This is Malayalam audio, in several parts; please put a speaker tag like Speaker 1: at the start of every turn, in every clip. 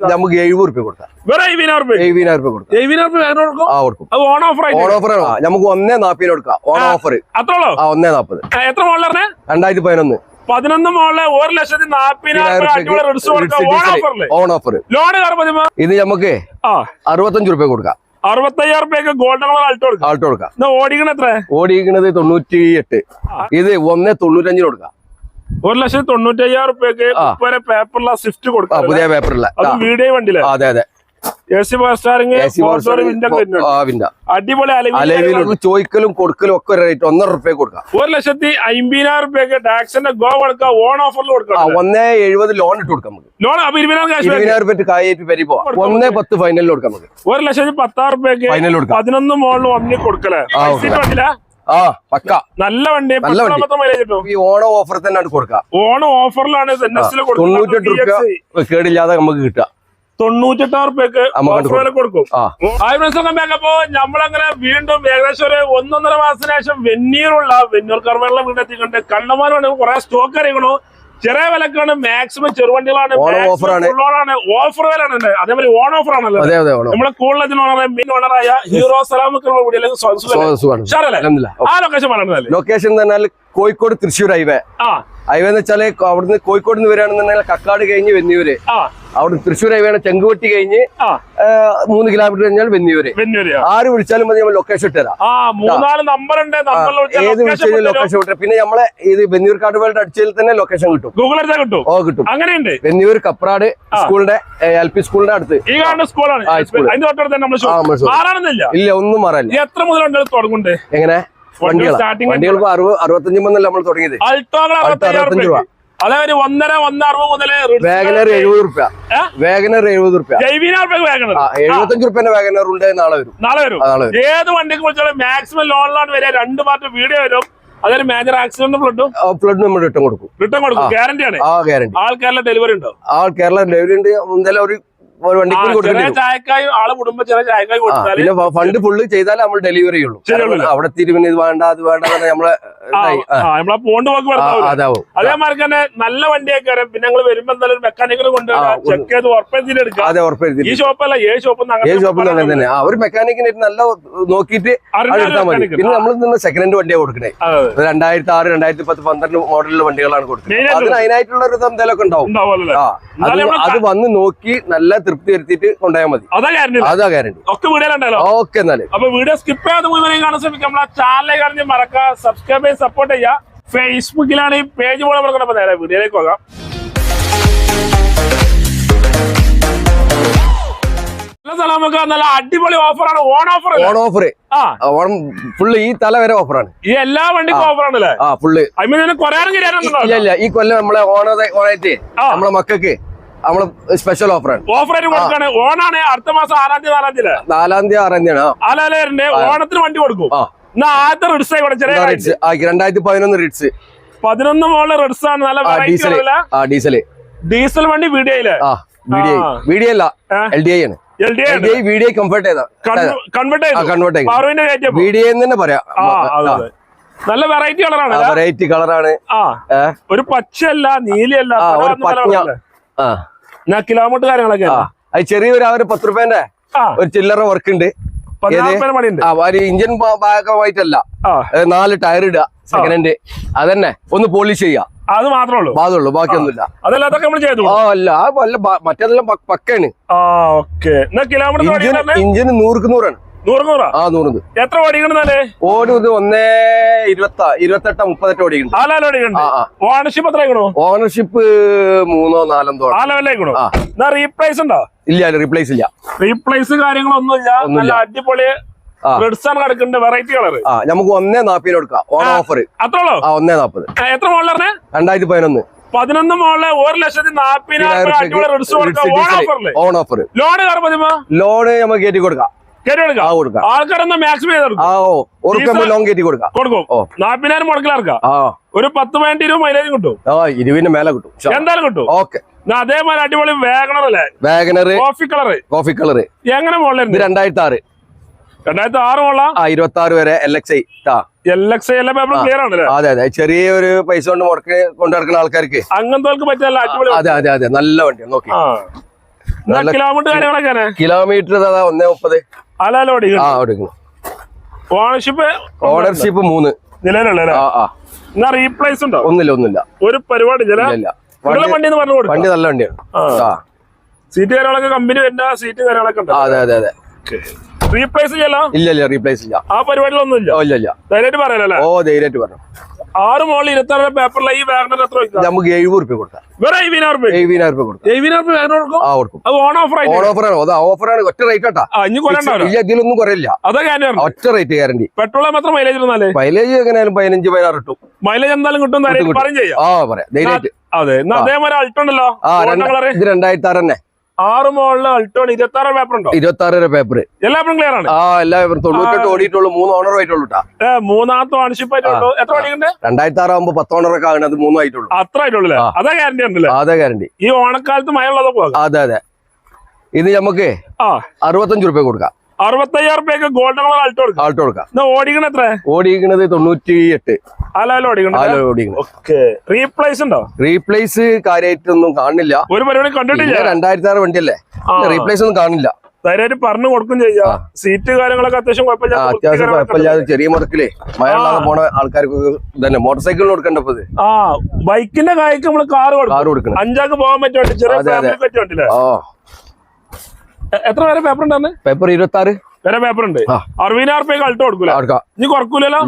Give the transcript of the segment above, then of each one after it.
Speaker 1: നമുക്ക് എഴുപത് റുപ്യ കൊടുക്കാം.
Speaker 2: എഴുപതിനായിരം റുപ്യ.
Speaker 1: കൊടുക്കാം.
Speaker 2: ഓൺ ഓഫർ
Speaker 1: നമുക്ക് ഒന്നേ നാപ്പിന് കൊടുക്കാം. ഓൺ ഓഫർ ആ ഒന്നേ നാപ്പത്.
Speaker 2: എത്ര മോളിലെ
Speaker 1: രണ്ടായിരത്തി പതിനൊന്ന്.
Speaker 2: പതിനൊന്ന് മോളിലെ ഒരു ലക്ഷത്തി നാപ്പതിനായിരം ഓൺ
Speaker 1: ഓഫർ
Speaker 2: ലോൺ
Speaker 1: ഇത് നമുക്ക് അറുപത്തഞ്ച് റുപ്യ കൊടുക്കാം.
Speaker 2: അറുപത്തയ്യായിരം റുപ്യക്ക് ഗോൾഡ് കളർ ആൾട്ടോ
Speaker 1: ആൾട്ടോ കൊടുക്കാം.
Speaker 2: ഓടിക്കണ എത്ര
Speaker 1: ഓടിയിരിക്കുന്നത് തൊണ്ണൂറ്റി എട്ട് ഇത് ഒന്നേ തൊണ്ണൂറ്റഞ്ചിന് കൊടുക്കാം.
Speaker 2: ഒരു ലക്ഷത്തി തൊണ്ണൂറ്റി അയ്യായിരം റുപ്യക്ക്. വരെ പേപ്പറിലെ സ്വിഫ്റ്റ് കൊടുക്കാം
Speaker 1: പുതിയ പേപ്പറില്ല
Speaker 2: അത് വീഡിയോ വണ്ടിയിലെ
Speaker 1: അതെ അതെ. ചോദിക്കലും കൊടുക്കലും ഒക്കെ റേറ്റ് ഒന്നര റുപ്യ കൊടുക്കാം.
Speaker 2: ഒരു ലക്ഷത്തി അമ്പതിനായിരം റുപ്യക്ക് ടാക്സിന്റെ ഗോ കൊടുക്കാം ഓൺ ഓഫറിൽ കൊടുക്കാം
Speaker 1: ഒന്നേ എഴുപത് ലോൺ ഇട്ട് കൊടുക്കാം
Speaker 2: ലോൺ ഇരുപതിനായിരം
Speaker 1: റുപ്യ കായേറ്റ് പരി പോവാം. ഒന്നേ പത്ത് ഫൈനലിൽ കൊടുക്കാം
Speaker 2: ഒരു ലക്ഷത്തി പത്താറ് റുപ്യക്ക് പതിനൊന്ന് മോളിൽ ഒന്നി കൊടുക്കലേ
Speaker 1: ആ. പക്ക.
Speaker 2: നല്ല വണ്ടി.
Speaker 1: നല്ല വണ്ടി. ഈ ഓണം ഓഫർ തന്നെ കൊടുക്കാം.
Speaker 2: ഓണം ഓഫറിലാണ്
Speaker 1: തൊണ്ണൂറ്റെട്ട് റുപ്യ കേടില്ലാതെ നമുക്ക് കിട്ടുക.
Speaker 2: തൊണ്ണൂറ്റെട്ടാറ് വില കൊടുക്കും. അപ്പോ നമ്മളങ്ങനെ വീണ്ടും ഏകദേശം ഒരു ഒന്നൊന്നര മാസത്തിന് ശേഷം വെന്നീറുള്ള വെന്നൂർ കർമ്മയുള്ള വീടെത്തിക്കൊണ്ട് കണ്ണമാനാണ് കുറെ സ്റ്റോക്ക് അറിയിക്കണു ചെറിയ വിലക്കാണ് മാക്സിമം ചെറുവണ്ടികളാണ്. ഓഫറാണ് ഓഫർ വിലയാണ് അതേപോലെ ഓൺ ഓഫർ ആണല്ലോ. നമ്മളെ കൂടുതൽ ഓണർ മെയിൻ ഓണറായ ഹീറോ
Speaker 1: അൽഹംദുലില്ലാ.
Speaker 2: ആ ലൊക്കേഷൻ പറയുന്നത്
Speaker 1: ലൊക്കേഷൻ കോഴിക്കോട് തൃശ്ശൂർ ഹൈവേ.
Speaker 2: ആ.
Speaker 1: ഹൈവേ എന്ന് വെച്ചാൽ അവിടുന്ന് കോഴിക്കോട് നിന്ന് വരികയാണെന്നുണ്ടെങ്കിൽ കക്കാട് കഴിഞ്ഞ് വെന്നിയൂര്
Speaker 2: ആ
Speaker 1: അവിടുന്ന് തൃശ്ശൂർ ഹൈവേ ചെങ്കുവെട്ടി കഴിഞ്ഞ് മൂന്ന് കിലോമീറ്റർ കഴിഞ്ഞാൽ വെന്നിയൂര്. ആര് വിളിച്ചാലും മതി നമ്മൾ ലൊക്കേഷൻ ഇട്ടുതരാം. ഏത് വിളിച്ചാലും ലൊക്കേഷൻ ഇട്ടുതരാം പിന്നെ നമ്മളെ ഇത് വെന്നിയൂർ കാട്ടുവേൾഡ് അടിച്ചതിൽ തന്നെ ലൊക്കേഷൻ കിട്ടും.
Speaker 2: കിട്ടും.
Speaker 1: ഓ കിട്ടും.
Speaker 2: അങ്ങനെയുണ്ട്.
Speaker 1: വെന്നിയൂർ കപ്രാട് സ്കൂളിന്റെ എൽ പി സ്കൂളിന്റെ അടുത്ത്.
Speaker 2: ഈ കാണുന്ന സ്കൂളാണ്.
Speaker 1: ഇല്ല ഒന്നും മാറാനില്ല.
Speaker 2: എത്ര മുതലുണ്ട് തുടങ്ങുന്നുണ്ട്?
Speaker 1: എങ്ങനെ?
Speaker 2: വണ്ടി
Speaker 1: വണ്ടികൾ വണ്ടികൾക്ക് അറുപത്തഞ്ച് മുതൽ നമ്മൾ തുടങ്ങിയത്? അറുപത്തഞ്ച് രൂപ.
Speaker 2: അതായത് ഒന്നര ഒന്ന് മുതൽ
Speaker 1: വാഗനർ എഴുപത് റുപ്യ. വേഗനർ എഴുപത് റുപ്യ. എഴുപത്തഞ്ച് റുപ്യന്റെ വാഗനർ ഉണ്ട് നാളെ വരും.
Speaker 2: നാളെ വരും. ഏത് വണ്ടിക്ക് വിളിച്ചാലും മാക്സിമം ലോണിലാണ് വരിക. രണ്ട് പാർട്ട് വീഡിയോ വരും. അതൊരു മേജർ ആക്സിഡന്റ് ഫ്ലഡും
Speaker 1: ഫ്ലഡ് നമ്മൾ റിട്ടേൺ കൊടുക്കും.
Speaker 2: റിട്ടേൺ കൊടുക്കും. ഗ്യാരണ്ടി ആണ്.
Speaker 1: ആ ഗ്യാരണ്ടി
Speaker 2: ആൾ കേരള ഡെലിവറി ഉണ്ടോ?
Speaker 1: ആൾ കേരള ഡെലിവറി ഉണ്ട്. എന്തായാലും ഒരു പിന്നെ ഫണ്ട് ഫുള്ള് ചെയ്താലേ നമ്മൾ ഡെലിവറി ഉള്ളൂ അവിടെ തിരുവനന്തപുരം ഇത് വേണ്ട അത് വേണ്ട നമ്മളെ
Speaker 2: പോണ്ട് പോക്ക്
Speaker 1: അതാവും.
Speaker 2: അതേമാതിരി തന്നെ നല്ല വണ്ടിയൊക്കെ വരാം. പിന്നെ ഞങ്ങൾ വരുമ്പോ എന്തായാലും മെക്കാനിക്കൽ കൊണ്ടുവരാം. ചെക്ക് ചെയ്ത് ഉറപ്പെത്തിട്ട് എടുക്കാം.
Speaker 1: അതെ ഉറപ്പെടുത്തി
Speaker 2: ഈ ഷോപ്പല്ല ഏത് ഷോപ്പ്
Speaker 1: ഏത് ഷോപ്പിലും അങ്ങനെ തന്നെ. ആ ഒരു മെക്കാനിക്കിന് നല്ല നോക്കിയിട്ട് എടുത്താൽ മതി. പിന്നെ നമ്മൾ നിന്ന് സെക്കൻഡ് ഹാൻഡ് വണ്ടിയാണ് കൊടുക്കണേ രണ്ടായിരത്തി ആറ് രണ്ടായിരത്തി പത്ത് പന്ത്രണ്ട് മോഡലിലെ വണ്ടികളാണ് കൊടുക്കുന്നത്. അതിന് അതിനായിട്ടുള്ള ഒരു എന്തെങ്കിലുമൊക്കെ ഉണ്ടാവും. അത് വന്ന് നോക്കി നല്ല തൃപ്തി വരുത്തിയിട്ട് കൊണ്ടുപോയാൽ മതി.
Speaker 2: അതാ കാര്യം
Speaker 1: അതാ ഗ്യാരണ്ടി
Speaker 2: ഒക്കെ വീഡിയോ ഉണ്ടല്ലോ
Speaker 1: ഓക്കെ എന്നാലും.
Speaker 2: അപ്പൊ വീഡിയോ സ്കിപ്പ് ചെയ്യാതെ മുഴുവൻ കാണാൻ ശ്രമിക്കാം നമ്മളെ ചാനലെ കാണി മറക്കാം സബ്സ്ക്രൈബ് ചെയ്ത് സപ്പോർട്ട് ചെയ്യുക ഫേസ്ബുക്കിലാണ് ഈ പേജ് പോലെ കൊടുക്കണം നേരെ വീഡിയോയിലേക്ക് പോകാം. നമുക്ക് നല്ല അടിപൊളി ഓഫറാണ് ഓൺ ഓഫർ
Speaker 1: ഓൺ ഓഫർ
Speaker 2: ആ.
Speaker 1: ഓണം ഫുള്ള് ഈ തല വരെ ഓഫറാണ്
Speaker 2: ഈ എല്ലാ വണ്ടിക്കും ഓഫറാണല്ലേ
Speaker 1: ആ ഫുള്ള് ഇല്ല ഇല്ല ഈ കൊല്ലം നമ്മളെ ഓണർ ഓണായിട്ട് നമ്മളെ മക്കൾക്ക് നമ്മൾ സ്പെഷ്യൽ ഓഫറാണ്
Speaker 2: ഓഫർ കൊടുക്കാണ്. ഓണാണ് അടുത്ത മാസം ആറാം തീയതി നാലാം തീയതി
Speaker 1: നാലാം തീയതി ആറാം തീയതി ആണ്
Speaker 2: ഓണത്തിന് വണ്ടി കൊടുക്കും. ആദ്യത്തെ റിഡ്സ് ആയിക്കോട്ടെ ചെറിയ
Speaker 1: റിട്സ് ആ രണ്ടായിരത്തി പതിനൊന്ന് റിട്സ്
Speaker 2: പതിനൊന്ന് മോളിലെ റിഡ്സ് ആണ് നല്ല
Speaker 1: ഡീസൽ
Speaker 2: ഡീസൽ വണ്ടി വീഡിയോയിൽ
Speaker 1: ആ വി ഡി ഐ
Speaker 2: ആ.
Speaker 1: വി ഡി അല്ല. എൽ ഡി ഐ ആണ്.
Speaker 2: കൺവേർട്ട് ചെയ്തു.
Speaker 1: കൺവേർട്ട് തന്നെ പറയാം.
Speaker 2: നല്ല വെറൈറ്റി കളറാണ്
Speaker 1: വെറൈറ്റി കളറാണ്
Speaker 2: ഒരു പച്ചയല്ല നീലയല്ല
Speaker 1: ഒരു
Speaker 2: കിലോമീറ്റർ കാര്യങ്ങളൊക്കെ
Speaker 1: അത് ചെറിയൊരു ആ ഒരു പത്ത് റുപ്യന്റെ ഒരു ചില്ലറ വർക്ക് ഉണ്ട്. ഇഞ്ചിൻ ഭാഗമായിട്ടല്ല. നാല് ടയർ ഇടുക സെക്കൻഡ് ഹാൻഡ് അതന്നെ. ഒന്ന് പോളിഷ് ചെയ്യുക.
Speaker 2: അത് മാത്രമേ ഉള്ളൂ
Speaker 1: ബാക്കിയൊന്നുമില്ല.
Speaker 2: അതല്ല അതൊക്കെ നമ്മൾ ചെയ്തു?
Speaker 1: ആ അല്ല മറ്റേതെല്ലാം
Speaker 2: പക്കാണ്.
Speaker 1: ഇഞ്ചിന് നൂറുക്ക് നൂറാണ്.
Speaker 2: നൂറ് നൂറാ
Speaker 1: ആ നൂറ്
Speaker 2: എത്ര ഓടിക്കണെന്നാലേ
Speaker 1: ഓടി ഇത് ഒന്നേ ഇരുപത്ത ഇരുപത്തെട്ട് മുപ്പത്തെട്ട് ഓടിക്കുന്നുണ്ട്
Speaker 2: ആലാല ഓടിക്കണ്ട്
Speaker 1: ആ ആ.
Speaker 2: ഓണർഷിപ്പ്
Speaker 1: ഓണർഷിപ്പ് മൂന്നോ നാലോ
Speaker 2: എന്നാ റീപ്ലേസ് ഉണ്ടോ?
Speaker 1: ഇല്ല റീപ്ലേസ് ഇല്ല.
Speaker 2: റീപ്ലേസ് കാര്യങ്ങളൊന്നുമില്ല.
Speaker 1: ഇല്ല
Speaker 2: നല്ല അടിപൊളി വെറൈറ്റി കളർ
Speaker 1: ആ നമുക്ക് ഒന്നേ നാപ്പിന് കൊടുക്കാം. ഓഫർ ഒന്നേ നാപ്പത്.
Speaker 2: എത്ര മോളിലെ
Speaker 1: രണ്ടായിരത്തി പതിനൊന്ന്
Speaker 2: പതിനൊന്ന് മോളിലെ ഒരു ലക്ഷത്തി നാപ്പതിനായിരം ഓൺ
Speaker 1: ഓഫർ
Speaker 2: ലോൺ
Speaker 1: ലോണ് നമുക്ക് കയറ്റി കൊടുക്കാം. കൊടുക്കാം.
Speaker 2: ആൾക്കാരെന്നാ മാക്സിമം
Speaker 1: കയറ്റി കൊടുക്കാം.
Speaker 2: കൊടുക്കും. നാപ്പതിനായിരം മുടക്കിലിറക്കാം ഒരു പത്ത് പതിനെട്ട് ഇരുപത് മൈലേജ് കിട്ടും.
Speaker 1: ഇരുപതിന്റെ മേലെ കിട്ടും.
Speaker 2: എന്തായാലും കിട്ടും.
Speaker 1: ഓക്കെ.
Speaker 2: അതേമാതിരി അടിപൊളി വേഗണർ അല്ലേ?
Speaker 1: WagonR
Speaker 2: coffee colour
Speaker 1: coffee colour
Speaker 2: എങ്ങനെ മോളിൽ
Speaker 1: രണ്ടായിരത്തി ആറ്
Speaker 2: രണ്ടായിരത്തി ആറ് മോളാ
Speaker 1: ഇരുപത്തി ആറ് വരെ എൽ എക്സ് ഐ ആ
Speaker 2: എൽ എക്സ് എല്ലാ പേപ്പറും ക്ലിയർ ആണല്ലേ?
Speaker 1: അതെ അതെ. ചെറിയൊരു പൈസ കൊണ്ട് മുടക്കി കൊണ്ടു നടക്കുന്ന ആൾക്കാർക്ക്.
Speaker 2: അങ്ങനത്തെ
Speaker 1: അതെ അതെ അതെ. നല്ല വണ്ടി. നോക്കി.
Speaker 2: കിലോമീറ്റർ കാര്യങ്ങളൊക്കെ
Speaker 1: കിലോമീറ്റർ അതാ ഒന്നേ മുപ്പത്. ആ
Speaker 2: ഓണർഷിപ്പ്
Speaker 1: ഓണർഷിപ്പ് മൂന്ന്.
Speaker 2: നിലവിലുള്ള എന്നാ റീപ്ലേസ് ഉണ്ടോ?
Speaker 1: ഒന്നില്ല ഒന്നില്ല
Speaker 2: ഒരു പരിപാടി വണ്ടി
Speaker 1: വണ്ടി നല്ല വണ്ടിയാണ്.
Speaker 2: സീറ്റ് കാര്യങ്ങളൊക്കെ കമ്പനി വരുന്ന സീറ്റ് കാര്യങ്ങളൊക്കെ ഉണ്ട്?
Speaker 1: അതെ അതെ അതെ.
Speaker 2: റീപ്ലേസ് ചെയ്യലോ?
Speaker 1: ഇല്ല ഇല്ല റീപ്ലേസ് ഇല്ല.
Speaker 2: ആ പരിപാടികളൊന്നും ഇല്ല?
Speaker 1: ഇല്ല ഇല്ല.
Speaker 2: ധൈര്യമായിട്ട് പറയാനല്ലേ
Speaker 1: ഓ ധൈര്യമായിട്ട് പറഞ്ഞു.
Speaker 2: ആറ് മോളിൽ ഇരുപത്തി പേപ്പറിലെ ഈ വാഗണർ എത്ര
Speaker 1: നമുക്ക് എഴുപത് റുപ്യ കൊടുക്കാം.
Speaker 2: വേറെ എഴുപതിനായിരം റുപ്യ
Speaker 1: എഴുപതിനായിരം റുപ്യ കൊടുക്കാം.
Speaker 2: എഴുപതിനായിരം റുപ്യ വാഗണർ കൊടുക്കും?
Speaker 1: ആ കൊടുക്കും.
Speaker 2: അത് ഓൺ ഓഫർ
Speaker 1: ഓൺ ഓഫറാണ്. അത് ഓഫറാണ്. ഒറ്റ റേറ്റ് കേട്ടാ
Speaker 2: ആ ഇനി
Speaker 1: ഇല്ല ഇതിലൊന്നും കുറയില്ല.
Speaker 2: അതൊക്കെ
Speaker 1: ഒറ്റ റേറ്റ് ഗ്യാരണ്ടി
Speaker 2: പെട്രോൾ മാത്രം മൈലേജ് ഇരുന്നാലേ
Speaker 1: മൈലേജ് എങ്ങനെയാലും പതിനഞ്ച് പതിനാറ് കിട്ടും.
Speaker 2: മൈലേജ് എന്തായാലും കിട്ടും പറയും ചെയ്യാം.
Speaker 1: ആ പറയാം. ധൈര്യമായിട്ട്
Speaker 2: അതെ എന്നാ അതേമാതിരി അൾട്ടോ ഉണ്ടല്ലോ.
Speaker 1: ആ
Speaker 2: ഗോൾഡൻ കളറ്
Speaker 1: ഇത് രണ്ടായിരത്തി ആറ് തന്നെ.
Speaker 2: ആറ് മോളിൽ അൾട്ടോ ഇരുപത്തി ആറ് പേപ്പർ ഉണ്ടോ?
Speaker 1: ഇരുപത്തി ആറ് പേപ്പർ
Speaker 2: എല്ലാ പേപ്പറും ക്ലിയർ ആണ്?
Speaker 1: ആ എല്ലാ പേപ്പറും. തൊണ്ണൂറ്റെട്ട് ഓടിയിട്ടുള്ളൂ മൂന്ന് ഓണർ ആയിട്ടുള്ളൂ
Speaker 2: മൂന്നാമത്തെ ഓണർഷിപ്പ് ആയിട്ടുള്ളൂ. എത്ര ഓടിക്കണ്ടേ
Speaker 1: രണ്ടായിരത്തി ആറാകുമ്പോ പത്ത് ഓണറൊക്കെ ആകണം അത് മൂന്നും ആയിട്ടുള്ളൂ.
Speaker 2: അത്ര ആയിട്ടുള്ളൂ അതേ ഗ്യാരണ്ടി ഉണ്ടല്ലേ?
Speaker 1: അതേ ഗ്യാരണ്ടി
Speaker 2: ഈ ഓണക്കാലത്ത് മഴ ഉള്ളതൊക്കെ
Speaker 1: അതെ അതെ. ഇത് നമുക്ക്
Speaker 2: ആ.
Speaker 1: അറുപത്തഞ്ച് രൂപ കൊടുക്കാം.
Speaker 2: അറുപത്തയ്യായിരം രൂപയ്ക്ക് ഗോൾഡൻ കളർ ആൾട്ടോ കൊടുക്കാം
Speaker 1: ആൾട്ടോ കൊടുക്കാം
Speaker 2: ഓടിക്കണ എത്ര?
Speaker 1: ഓടിക്കണത് തൊണ്ണൂറ്റി എട്ട്
Speaker 2: റീപ്ലേസ് ഉണ്ടോ?
Speaker 1: റീപ്ലേസ് കാര്യമായിട്ടൊന്നും കാണില്ല.
Speaker 2: ഒരു പരിപാടി കണ്ടിട്ടില്ല.
Speaker 1: രണ്ടായിരത്തി ആറ് വണ്ടിയല്ലേ? റീപ്ലേസ് ഒന്നും കാണില്ല.
Speaker 2: ധൈര്യമായിട്ട് പറഞ്ഞു കൊടുക്കും ചെയ്യാം. സീറ്റ് കാര്യങ്ങളൊക്കെ അത്യാവശ്യം കുഴപ്പമില്ല
Speaker 1: അത്യാവശ്യം കുഴപ്പമില്ലാതെ ചെറിയ മുടക്കിലേ. മഴ പോണ ആൾക്കാർക്ക് തന്നെ മോട്ടോർ സൈക്കിൾ കൊടുക്കണ്ടപ്പോ
Speaker 2: ആ ബൈക്കിന്റെ കാര്യം നമ്മൾ കാർ കൊടുക്കും.
Speaker 1: കാർ കൊടുക്കണം.
Speaker 2: അഞ്ചാക്ക് പോകാൻ പറ്റും ചെറിയ
Speaker 1: അതെ, അതെ.
Speaker 2: ഫാമിലിക്ക് പറ്റുമല്ലേ
Speaker 1: ഓ
Speaker 2: എത്ര വരെ പേപ്പർ ഉണ്ടായിരുന്നു?
Speaker 1: പേപ്പർ ഇരുപത്തി ആറ്
Speaker 2: വരെ പേപ്പർ ഉണ്ട്. അറുപതിനായിരം റുപ്യക്ക് അൾട്ടോ കൊടുക്കൂല?
Speaker 1: കൊടുക്കാം
Speaker 2: ഇനി കുറക്കൂലല്ലോ?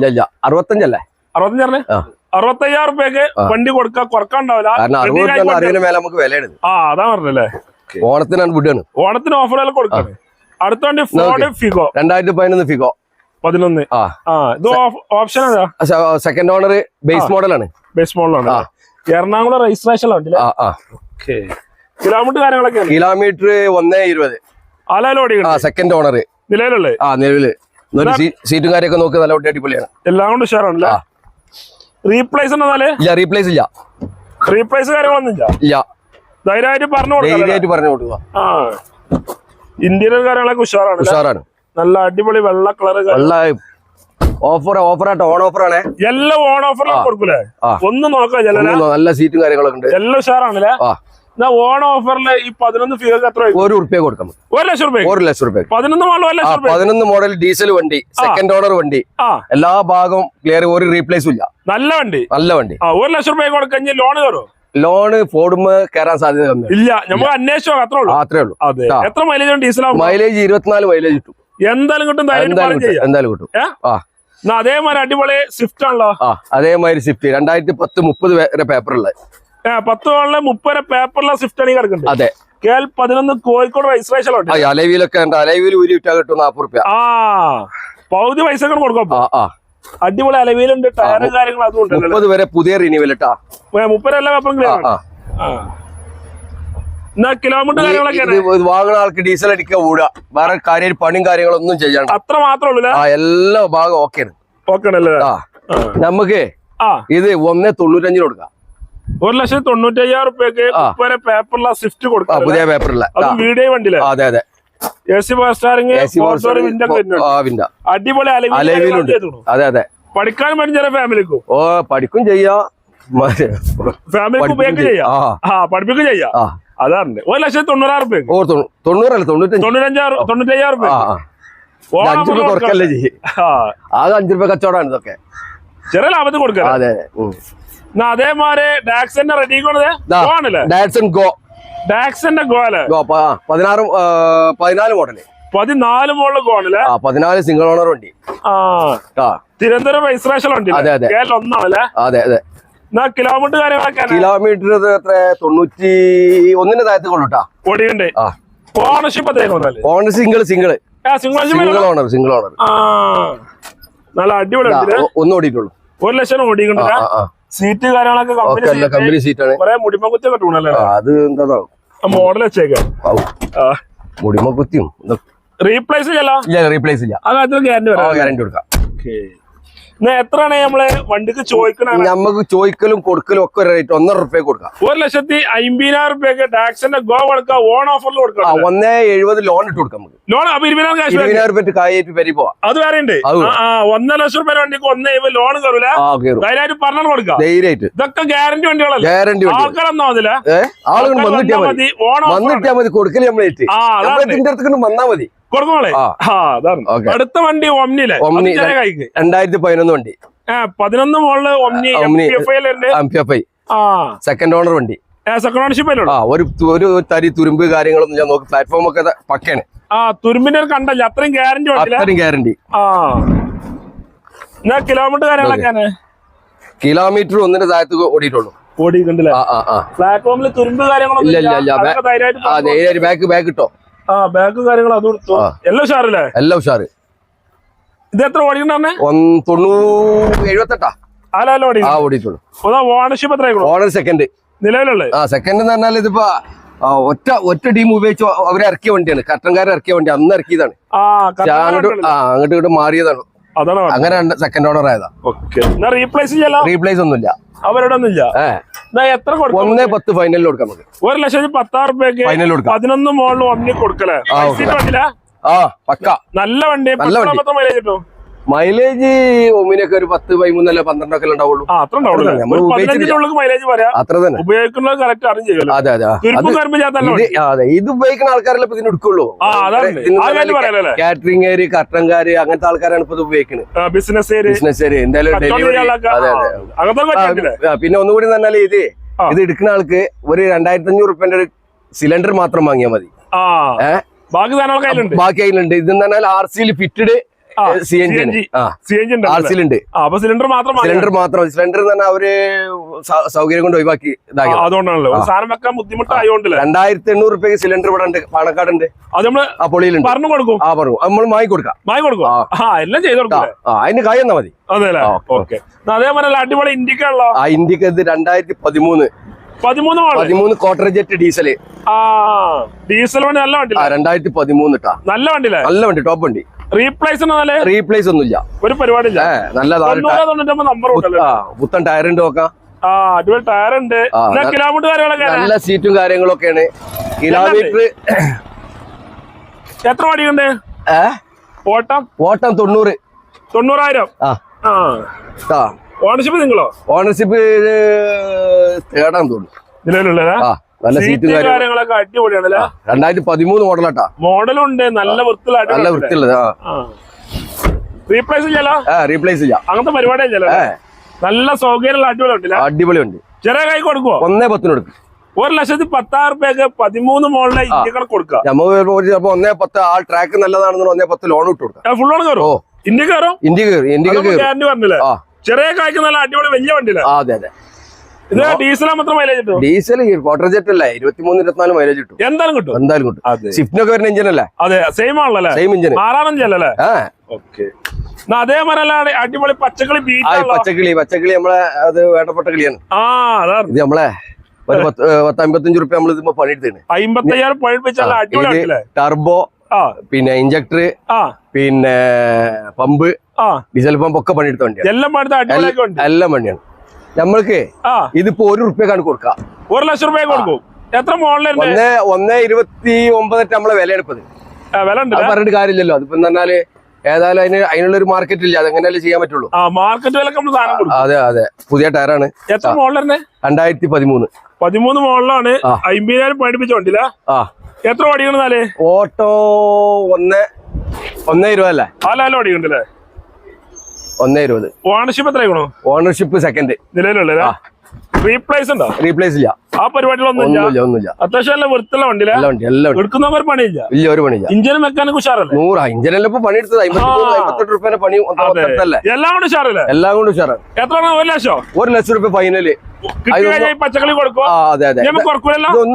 Speaker 1: അറുപത്തഞ്ചല്ലേ?
Speaker 2: അറുപത്തഞ്ചാറിന്
Speaker 1: ആ.
Speaker 2: അറുപത്തയ്യായിരം റുപ്യക്ക് വണ്ടി കൊടുക്കാൻ കുറക്കാണ്ടാവില്ല. ആ അതാ പറഞ്ഞല്ലേ?
Speaker 1: ഓണത്തിനാണ് വിടുകയാണ്.
Speaker 2: ഓണത്തിന് ഓഫറുകൾ കൊടുക്കാണ്. അടുത്ത വണ്ടി ഫോർഡ് ഫിഗോ
Speaker 1: രണ്ടായിരത്തി പതിനൊന്ന് ഫിഗോ
Speaker 2: പതിനൊന്ന്.
Speaker 1: ആ.
Speaker 2: ഇത് ഓപ്ഷൻ
Speaker 1: സെക്കൻഡ് ഓണർ ബേസ് മോഡലാണ്
Speaker 2: ബേസ് മോഡലാണ്. എറണാകുളം രജിസ്ട്രേഷൻ കിലോമീറ്റർ കാര്യങ്ങളൊക്കെ
Speaker 1: കിലോമീറ്റർ ഒന്നേ ഇരുപത്. ആ സെക്കൻഡ് ഓണർ
Speaker 2: നിലവിലുള്ളത്?
Speaker 1: ആ നിലവിൽ. സീറ്റും കാര്യമൊക്കെ നോക്കി നല്ല ഒട്ടി അടിപൊളിയാണ്.
Speaker 2: എല്ലാം കൊണ്ട് ഉഷാറാണല്ലേ. റീപ്ലേസ്
Speaker 1: ഇല്ല റീപ്ലേസ് ഇല്ല.
Speaker 2: റീപ്ലേസ് കാര്യങ്ങളൊന്നും ഇല്ല?
Speaker 1: ഇല്ല.
Speaker 2: ധൈര്യമായിട്ട് പറഞ്ഞു
Speaker 1: ധൈര്യമായിട്ട് പറഞ്ഞു കൊടുക്കുക.
Speaker 2: ആ. ഇന്റീരിയർ കാര്യങ്ങളൊക്കെ ഉഷാറാണ്
Speaker 1: ഉഷാറാണ്.
Speaker 2: നല്ല അടിപൊളി വെള്ള കളർ
Speaker 1: വെള്ള ഓഫർ ഓഫർ ആട്ടോ? ഓൺ ഓഫറാണേ
Speaker 2: എല്ലാം ഓൺ ഓഫർ കൊടുക്കൂലേ?
Speaker 1: ഒന്ന്
Speaker 2: ഒന്നും നോക്കാം
Speaker 1: നല്ല സീറ്റും കാര്യങ്ങളൊക്കെ ഉണ്ട്.
Speaker 2: എല്ലാം ഉഷാറാണല്ലേ? ഓൺ ഓഫറിൽ ഈ പതിനൊന്ന് ഫിഗർക്ക് എത്ര
Speaker 1: ഒരു ഉറുപ്പ്യ കൊടുക്കാം
Speaker 2: ഒരു ലക്ഷം രൂപ
Speaker 1: ഒരു ലക്ഷം റുപ്യ
Speaker 2: പതിനൊന്ന് മോഡൽ രൂപ
Speaker 1: പതിനൊന്ന് മോഡൽ ഡീസൽ വണ്ടി സെക്കൻഡ് ഓണർ വണ്ടി. എല്ലാ ഭാഗവും ക്ലിയർ ഒരു റീപ്ലേസും ഇല്ല.
Speaker 2: നല്ല വണ്ടി?
Speaker 1: നല്ല വണ്ടി.
Speaker 2: ഒരു ലക്ഷം രൂപ കൊടുക്കഴിഞ്ഞാൽ ലോൺ കയറും
Speaker 1: ലോണ് ഫോർഡുമ്പോ കയറാൻ സാധ്യത കമ്മിയാണ്.
Speaker 2: ഇല്ല നമുക്ക് അന്വേഷിച്ചോ അത്രേ ഉള്ളൂ.
Speaker 1: അത്രേ ഉള്ളൂ.
Speaker 2: എത്ര മൈലേജ് ഡീസൽ
Speaker 1: മൈലേജ് ഇരുപത്തിനാല് മൈലേജ് കിട്ടും.
Speaker 2: എന്തായാലും കിട്ടും
Speaker 1: എന്തായാലും കിട്ടും? ആ.
Speaker 2: അതേമാതിരി അടിപൊളി സ്വിഫ്റ്റ് ആണല്ലോ.
Speaker 1: അതേമാതിരി സ്വിഫ്റ്റ് രണ്ടായിരത്തി പത്ത് മുപ്പത് വരെ പേപ്പറുള്ളത്
Speaker 2: പത്ത് വേളിലെ മുപ്പത് പേപ്പറിലെ സ്വിഫ്റ്റ് ആണ് ഈ കിടക്കുന്നത്
Speaker 1: അതെ.
Speaker 2: കെ എൽ പതിനൊന്ന് കോഴിക്കോട് രജിസ്ട്രേഷൻ ഉണ്ട്.
Speaker 1: അലവിയിലൊക്കെ ഉണ്ട്. അലവിൽ ഒരു വിറ്റാ കിട്ടും നാപ്പത് റുപ്യ.
Speaker 2: ആ പകുതി പൈസ ഒക്കെ കൊടുക്കും അടിപൊളി അലവിയിലുണ്ട് ടയറും കാര്യങ്ങളും അതും ഉണ്ട്.
Speaker 1: മുപ്പത് വരെ പുതിയ റിന്യൂവൽ ഇട്ടാ.
Speaker 2: മുപ്പത് എല്ലാ പേപ്പറും ക്ലിയർ കിലോമീറ്റർ കാര്യങ്ങളൊക്കെ
Speaker 1: വാങ്ങുന്ന ആൾക്ക് ഡീസൽ അടിക്കുക ഓടുക വേറെ കാര്യം പണിയും കാര്യങ്ങളൊന്നും ചെയ്യണ്ട.
Speaker 2: അത്ര മാത്രമേ ഉള്ളൂ
Speaker 1: ആ എല്ലാ ഭാഗം
Speaker 2: ഓക്കെ
Speaker 1: ഓക്കെ നമുക്ക് ഇത് ഒന്നേ തൊണ്ണൂറ്റഞ്ചിന് കൊടുക്കാം.
Speaker 2: ഒരു ലക്ഷത്തി തൊണ്ണൂറ്റി അയ്യായിരം റുപ്യക്ക് വരെ പേപ്പറിലാ സ്വിഫ്റ്റ് കൊടുക്കാം
Speaker 1: പുതിയ പേപ്പറില്ല
Speaker 2: വീഡിയോ വണ്ടിയിലെ
Speaker 1: അതെ അതെ.
Speaker 2: എ സി
Speaker 1: ആ വിൻഡ
Speaker 2: അടിപൊളി
Speaker 1: അലവിലുണ്ട്. അതെ അതെ.
Speaker 2: പഠിക്കാൻ വേണ്ടി ചില ഫാമിലിക്കും
Speaker 1: ഓ പഠിക്കും ചെയ്യാ.
Speaker 2: ഫാമിലിക്ക് ചെയ്യാം.
Speaker 1: ആ.
Speaker 2: പഠിപ്പിക്കും ചെയ്യാം. അതാണ് ഒരു ലക്ഷത്തി തൊണ്ണൂറായിരം
Speaker 1: റുപ്യ തൊണ്ണൂറല്ല? തൊണ്ണൂറ്റഞ്ച്.
Speaker 2: തൊണ്ണൂറ്റഞ്ചായിരം തൊണ്ണൂറ്റയ്യായിരം റുപ്യ
Speaker 1: അഞ്ചു രൂപ കുറക്കല്ലേ ചെയ്യും. ആകെ അഞ്ചു രൂപ കച്ചവടമാണ് ഇതൊക്കെ.
Speaker 2: ചെറിയ ലാഭത്തിൽ കൊടുക്കാം
Speaker 1: അതെ
Speaker 2: അതേമാതിരി ഡാക്സിന്റെ റെഡി ആണല്ലേ?
Speaker 1: ഗോ.
Speaker 2: ഡാക്സിന്റെ
Speaker 1: ഗോ പതിനാറ് പതിനാല് മോഡൽ.
Speaker 2: പതിനാല്
Speaker 1: സിംഗിൾ ഓണർ വണ്ടി
Speaker 2: തിരുവനന്തപുരം രജിസ്ട്രേഷൻ ഉണ്ട്
Speaker 1: അതെ, അതെ.
Speaker 2: ഒന്നാണല്ലേ?
Speaker 1: അതെ അതെ.
Speaker 2: കിലോമീറ്റർ കാര്യങ്ങളൊക്കെ
Speaker 1: കിലോമീറ്റർ എത്ര? തൊണ്ണൂറ്റി ഒന്നിന്റെ താഴത്ത് കൊള്ളൂട്ടാ
Speaker 2: ഓടിയുണ്ട് ownership
Speaker 1: owner single single
Speaker 2: single
Speaker 1: owner single owner
Speaker 2: നല്ല അടിപൊളി.
Speaker 1: ഒന്ന് ഓടിയിട്ടുള്ളൂ.
Speaker 2: ഒരു ലക്ഷം
Speaker 1: ആ.
Speaker 2: സീറ്റ് കാര്യങ്ങളൊക്കെ കമ്പനി
Speaker 1: സീറ്റാണ്
Speaker 2: കൊറേ മുടിമ കുത്തിയൊക്കെ ടൂണല്ലേ
Speaker 1: ആ അത് എന്താ
Speaker 2: മോഡൽ വെച്ചേക്കാം.
Speaker 1: മുടിമക്കുത്തിയും
Speaker 2: റീപ്ലേസ്
Speaker 1: ഇല്ല റീപ്ലേസ് ഇല്ല.
Speaker 2: ഗ്യാരണ്ടി
Speaker 1: കൊടുക്കാം.
Speaker 2: എത്രയാണ് നമ്മളെ വണ്ടിക്ക് ചോദിക്കണ
Speaker 1: നമുക്ക് ചോദിക്കലും കൊടുക്കലും ഒക്കെ ഒരു റേറ്റ് ഒന്നര റുപ്യ കൊടുക്കാം.
Speaker 2: ഒരു ലക്ഷത്തി അമ്പതിനായിരം റുപ്യക്ക് ടാക്സിന്റെ ഗോ കൊടുക്കാം ഓൺ ഓഫറിൽ കൊടുക്കാം.
Speaker 1: ഒന്നേ എഴുപത് ലോൺ ഇട്ട് കൊടുക്കാം നമുക്ക്.
Speaker 2: ലോൺ അപ്പൊ ഇരുപതിനായിരം ക്യാഷ് ബാക്ക്
Speaker 1: ഇരുപതിനായിരം റുപ്യ കായേറ്റ് പെരി പോവാം.
Speaker 2: അത് വേറെ ഉണ്ട്. ഒന്നര ലക്ഷം രൂപ വണ്ടിക്ക് ഒന്നേ ലോൺ കയറൂല
Speaker 1: ആ കയറും
Speaker 2: ധൈര്യമായിട്ട് പറഞ്ഞു കൊടുക്കാം.
Speaker 1: ധൈര്യമായിട്ട്.
Speaker 2: ഇതൊക്കെ ഗ്യാരണ്ടി വണ്ടികളല്ലേ?
Speaker 1: ഗ്യാരണ്ടി വണ്ടി
Speaker 2: ആൾക്കാരൊന്നും അതില്ല
Speaker 1: ആളുകൾ വന്നിട്ടാ മതി. വന്നിട്ടാ മതി. കൊടുക്കൽ നമ്മളേറ്റ്. വന്നാ മതി.
Speaker 2: കൊടുക്കണോളെ
Speaker 1: ആ.
Speaker 2: അതാണ്. അടുത്ത വണ്ടി ഒമ്നിലെ
Speaker 1: ഒമ്നി. രണ്ടായിരത്തി പതിനൊന്ന് വണ്ടി.
Speaker 2: പതിനൊന്ന് മോളിൽ ഒമ്നി
Speaker 1: സെക്കൻഡ് ഓണർ വണ്ടി.
Speaker 2: സെക്കൻഡ് ഓണർഷിപ്പ്
Speaker 1: ഒരു ഒരു തരി തുരുമ്പ് കാര്യങ്ങളൊന്നും ഞാൻ നോക്കി. പ്ലാറ്റ്ഫോം ഒക്കെ പക്കാണ്
Speaker 2: ആ തുരുമ്പിനെ കണ്ടല്ല? അത്രയും ഗ്യാരണ്ടി
Speaker 1: അത്രയും ഗ്യാരണ്ടി
Speaker 2: ആ. എന്നാ കിലോമീറ്റർ കാര്യങ്ങളൊക്കെയാണ്
Speaker 1: കിലോമീറ്റർ ഒന്നിന്റെ താഴത്ത് ഓടിയിട്ടുള്ളൂ.
Speaker 2: ഓടിയിട്ടുണ്ടല്ലേ പ്ലാറ്റ്ഫോമിൽ തുരുമ്പ് കാര്യങ്ങളൊന്നും
Speaker 1: ബാക്ക് ബാക്ക് കിട്ടോ
Speaker 2: ആ ബാഗ് കാര്യങ്ങൾ അത് കൊടുത്തു. എല്ലാം ഉഷാറല്ലേ?
Speaker 1: എല്ലാം ഉഷാറ്.
Speaker 2: ഇത് എത്ര ഓടിക്കണ്ടേ
Speaker 1: ഒന്ന് തൊണ്ണൂറ് എഴുപത്തെട്ടാ.
Speaker 2: ആലാലോ ഓടി
Speaker 1: ആ ഓടിയിട്ടുള്ളൂ
Speaker 2: ഓണർഷിപ്പ് എത്ര
Speaker 1: ഓണർ സെക്കൻഡ്
Speaker 2: നിലവിലുള്ളത്?
Speaker 1: ആ സെക്കൻഡ് എന്ന് പറഞ്ഞാൽ ഇതിപ്പോ ഒറ്റ ഒറ്റ ടീം ഉപയോഗിച്ച് അവരെ ഇറക്കിയ വണ്ടിയാണ്. കട്ടൻകാരെ ഇറക്കിയ വണ്ടി. അന്ന് ഇറക്കിയതാണ്. അങ്ങോട്ട് ഇങ്ങോട്ട് മാറിയതാണ്. അങ്ങനെ സെക്കൻഡ് ഓണർ ആയതാ.
Speaker 2: റീപ്ലേസ്
Speaker 1: റീപ്ലേസ് ഒന്നുമില്ല.
Speaker 2: അവരുടെ ഒന്നുമില്ല എത്ര കൊടുക്കും
Speaker 1: ഒന്നേ പത്ത് ഫൈനലിൽ കൊടുക്കാം നമുക്ക്.
Speaker 2: ഒരു ലക്ഷത്തി പത്താറ് രൂപയ്ക്ക്
Speaker 1: ഫൈനൽ കൊടുക്കാം.
Speaker 2: പതിനൊന്ന് മോളിൽ ഒന്നി കൊടുക്കലേ?
Speaker 1: ആ പക്ക.
Speaker 2: നല്ല വണ്ടി
Speaker 1: നല്ല വണ്ടി.
Speaker 2: മൈലേജ് കിട്ടും.
Speaker 1: മൈലേജ് ഒമിനൊക്കെ ഒരു പത്ത് പതിമൂന്നല്ല പന്ത്രണ്ടൊക്കെ ഉണ്ടാവുള്ളൂ.
Speaker 2: അത്ര. മൈലേജ്
Speaker 1: അത്ര തന്നെ.
Speaker 2: ഉപയോഗിക്കുന്നത് കറക്റ്റ്
Speaker 1: അതെ അതെ. അത് ഇത് ഉപയോഗിക്കുന്ന ആൾക്കാരല്ലേ ഇപ്പൊ ഇതിന് എടുക്കുള്ളൂ. കാറ്ററിംഗേര് കട്ടൻകാര് അങ്ങനത്തെ ആൾക്കാരാണ് ഇപ്പൊ ഇത് ഉപയോഗിക്കുന്നത്
Speaker 2: ബിസിനസ്
Speaker 1: ബിസിനസ് എന്തായാലും പിന്നെ ഒന്നുകൂടി എന്ന് പറഞ്ഞാൽ ഇത്. ഇത് എടുക്കുന്ന ആൾക്ക് ഒരു രണ്ടായിരത്തി അഞ്ഞൂറ് റുപ്യന്റെ ഒരു സിലിണ്ടർ മാത്രം വാങ്ങിയാൽ മതി.
Speaker 2: ബാക്കി
Speaker 1: അതിലുണ്ട് ഇതെന്ന് പറഞ്ഞാൽ ആർ സിയിൽ fitted C N G
Speaker 2: C N G. ഉണ്ട് അപ്പൊ സിലിണ്ടർ മാത്രം
Speaker 1: സിലിണ്ടർ മാത്രം സിലിണ്ടർ തന്നെ അവർ സൗകര്യം കൊണ്ട് ഒഴിവാക്കി ഇതാക്കി.
Speaker 2: അതുകൊണ്ടാണല്ലോ. സാധനം വെക്കാൻ ബുദ്ധിമുട്ടായോണ്ടല്ലേ
Speaker 1: രണ്ടായിരത്തി എണ്ണൂറ് റുപ്യക്ക് സിലിണ്ടർ ഇവിടെ ഉണ്ട്. പാണക്കാട് ഉണ്ട്
Speaker 2: അത് നമ്മൾ
Speaker 1: ആ പൊളിയിലുണ്ട്.
Speaker 2: പറഞ്ഞു കൊടുക്കും.
Speaker 1: ആ പറഞ്ഞു. നമ്മൾ വാങ്ങി കൊടുക്കാം.
Speaker 2: വാങ്ങി കൊടുക്കും.
Speaker 1: ആ.
Speaker 2: എല്ലാം ചെയ്ത് കൊടുക്കും
Speaker 1: അതിന് കായ് തന്നാ മതി.
Speaker 2: അതെല്ലേ ഓക്കെ. അതേപോലെ അടിപൊളി ഇന്ത്യക്കുള്ള
Speaker 1: ആ ഇന്ത്യയ്ക്ക് ഇത് രണ്ടായിരത്തി പതിമൂന്ന്.
Speaker 2: പതിമൂന്ന്
Speaker 1: പതിമൂന്ന് ക്വാർട്ടർ ജെറ്റ് ഡീസൽ
Speaker 2: ആ ഡീസൽ വണ്ടി നല്ല വണ്ടി
Speaker 1: രണ്ടായിരത്തി പതിമൂന്ന്
Speaker 2: നല്ല വണ്ടി
Speaker 1: നല്ല വണ്ടി ടോപ്പ് വണ്ടി.
Speaker 2: റീപ്ലേസ്
Speaker 1: റീപ്ലേസ് ഒന്നുമില്ല.
Speaker 2: ഒരു പരിപാടിയില്ല.
Speaker 1: ഏ നല്ല പുത്തൻ ടയർ ഉണ്ട് നോക്കാം.
Speaker 2: ഉണ്ട്.
Speaker 1: നല്ല സീറ്റും കാര്യങ്ങളൊക്കെയാണ്. കിലോമീറ്റർ
Speaker 2: എത്ര വടിയുണ്ട്
Speaker 1: ഏ?
Speaker 2: ഓട്ടം?
Speaker 1: ഓട്ടം തൊണ്ണൂറ്.
Speaker 2: തൊണ്ണൂറായിരം? ഓണർഷിപ്പ് നിങ്ങളോ?
Speaker 1: ഓണർഷിപ്പ് തേടാൻ തോന്നുന്നു.
Speaker 2: നിലവിലുള്ള
Speaker 1: നല്ല സീറ്റും
Speaker 2: കാര്യങ്ങളൊക്കെ അടിപൊളിയാണല്ലേ?
Speaker 1: രണ്ടായിരത്തി പതിമൂന്ന് മോഡലാട്ടാ.
Speaker 2: മോഡലും ഉണ്ട് നല്ല വൃത്തിയിലായിട്ട്
Speaker 1: നല്ല വൃത്തിയുള്ളത്
Speaker 2: റീപ്ലേസ്
Speaker 1: ആ. റീപ്ലേസ് ചെയ്യാം
Speaker 2: അങ്ങനത്തെ പരിപാടി നല്ല സൗകര്യമുള്ള അടിപൊളി ഉണ്ടല്ല
Speaker 1: അടിപൊളി ഉണ്ട്
Speaker 2: ചെറിയ കൈ കൊടുക്കുവോ?
Speaker 1: ഒന്നേ പത്തിന് കൊടുക്കും.
Speaker 2: ഒരു ലക്ഷത്തി പത്താറ് രൂപയൊക്കെ പതിമൂന്ന് മോളിലെ
Speaker 1: ചിലപ്പോ ഒന്നേ പത്ത് ആ ട്രാക്ക് നല്ലതാണെന്ന് ഒന്നേ പത്ത് ലോൺ ഇട്ട് കൊടുക്കാം.
Speaker 2: ഫുൾ ലോൺ കയറോ? ഇന്ത്യ കയറും?
Speaker 1: ഇന്ത്യ കയറും. ഇന്ത്യ കയറും.
Speaker 2: പറഞ്ഞില്ലേ? ചെറിയ കായ്ക്ക് നല്ല അടിപൊളി വലിയ വണ്ടിയില്ല?
Speaker 1: അതെ അതെ. ഡീസൽ ക്വാർട്ടർ ജെറ്റ് അല്ലേ? ഇരുപത്തിമൂന്ന് ഇരുപത്തിനാല് മൈലേജ് കിട്ടും.
Speaker 2: എന്തായാലും കിട്ടും.
Speaker 1: എന്തായാലും കിട്ടും. സ്വിഫ്റ്റിനൊക്കെ വരുന്ന എഞ്ചിൻ അല്ലേ?
Speaker 2: അതെ സെയിം ആണല്ലേ
Speaker 1: സെയിം എഞ്ചിൻ
Speaker 2: മാറാനഞ്ചല്ലേ
Speaker 1: ആ.
Speaker 2: ഓക്കെ അതേപോലെ അല്ല അടിപൊളി പച്ചക്കളി
Speaker 1: പച്ചക്കിളി പച്ചക്കിളി നമ്മളെ അത് വേണ്ടപ്പെട്ട കിളിയാണ്.
Speaker 2: ആ അതാണ്.
Speaker 1: ഇത് നമ്മളെ ഒരു പത്ത് പത്ത് അമ്പത്തഞ്ച് റുപ്യ നമ്മൾ ഇതിപ്പോ പണിയെടുത്തേണ്
Speaker 2: അമ്പത്തയ്യായിരം വണ്ടിയില്ലേ
Speaker 1: ടർബോ
Speaker 2: ആ
Speaker 1: പിന്നെ ഇഞ്ചക്ടർ
Speaker 2: ആ.
Speaker 1: പിന്നെ പമ്പ്
Speaker 2: ആ.
Speaker 1: ഡീസൽ പമ്പ് ഒക്കെ പണിയെടുത്ത വണ്ടിയാണ്.
Speaker 2: എല്ലാം അടിപൊളിയൊക്കെ
Speaker 1: എല്ലാം വണ്ടിയാണ് നമ്മൾക്ക് ഇതിപ്പോ ഒരു റുപ്യക്കാണ് കൊടുക്കുക
Speaker 2: ഒരു ലക്ഷം റുപ്യ കൊടുക്കും. എത്ര മോഡലുണ്ട്?
Speaker 1: ഒന്ന് ഒന്ന് ഇരുപത്തി ഒമ്പതെട്ട് നമ്മളെ
Speaker 2: വില
Speaker 1: എടുപ്പത് പറഞ്ഞിട്ട് കാര്യമില്ലല്ലോ. അതിപ്പോ പറഞ്ഞാൽ ഏതായാലും അതിന് അതിനുള്ള ഒരു മാർക്കറ്റ് ഇല്ല. അതെങ്ങനെയല്ലേ ചെയ്യാൻ പറ്റുള്ളൂ.
Speaker 2: മാർക്കറ്റ് കൊടുക്കും.
Speaker 1: അതെ അതെ. പുതിയ ടയറാണ്.
Speaker 2: എത്ര
Speaker 1: രണ്ടായിരത്തി പതിമൂന്ന്
Speaker 2: പതിമൂന്ന് മോഡലാണ്. അമ്പതിനായിരം പഠിപ്പിച്ച വണ്ടിയില്ല
Speaker 1: ആ.
Speaker 2: എത്ര ഓടിക്കണം
Speaker 1: ഓട്ടോ ഒന്ന് ഒന്നേ ഇരുപതല്ലേ?
Speaker 2: അല്ലല്ലോ ഓടിക്കണ്ടല്ലേ
Speaker 1: ഒന്നേ ഇരുപത്.
Speaker 2: ഓണർഷിപ്പ് എത്ര
Speaker 1: ഓണർഷിപ്പ് സെക്കൻഡ്
Speaker 2: നിലവിലുള്ള റീപ്ലേസ് ഉണ്ടോ?
Speaker 1: റീപ്ലേസ് ഇല്ല.
Speaker 2: ആ പരിപാടികളൊന്നുമില്ല
Speaker 1: ഒന്നുമില്ല
Speaker 2: അത്യാവശ്യം നല്ല വൃത്തിയുള്ള വണ്ടിയില്ല
Speaker 1: വണ്ടി എല്ലാ
Speaker 2: എടുക്കുന്നവർ പണിയില്ല?
Speaker 1: ഇല്ല ഒരു പണിയില്ല.
Speaker 2: ഇഞ്ചിനും മെക്കാനിക് ഉഷാറല്ലേ?
Speaker 1: നൂറ്. ഇഞ്ചിനെല്ലാം ഇപ്പൊ പണിയെടുത്തത്. അമ്പത്തി
Speaker 2: ആ.
Speaker 1: അമ്പത്തെട്ട് റുപ്യന്റെ പണി അല്ലേ
Speaker 2: എല്ലാം കൊണ്ട് ഉഷാറല്ലേ?
Speaker 1: എല്ലാം കൊണ്ട് ഉഷാറാണ്
Speaker 2: എത്രയാണ് ഒരു ലക്ഷം?
Speaker 1: ഒരു ലക്ഷം റുപ്യ
Speaker 2: ഫൈനൽ. പച്ചക്കറി കൊടുക്കും
Speaker 1: അതെ അതെ.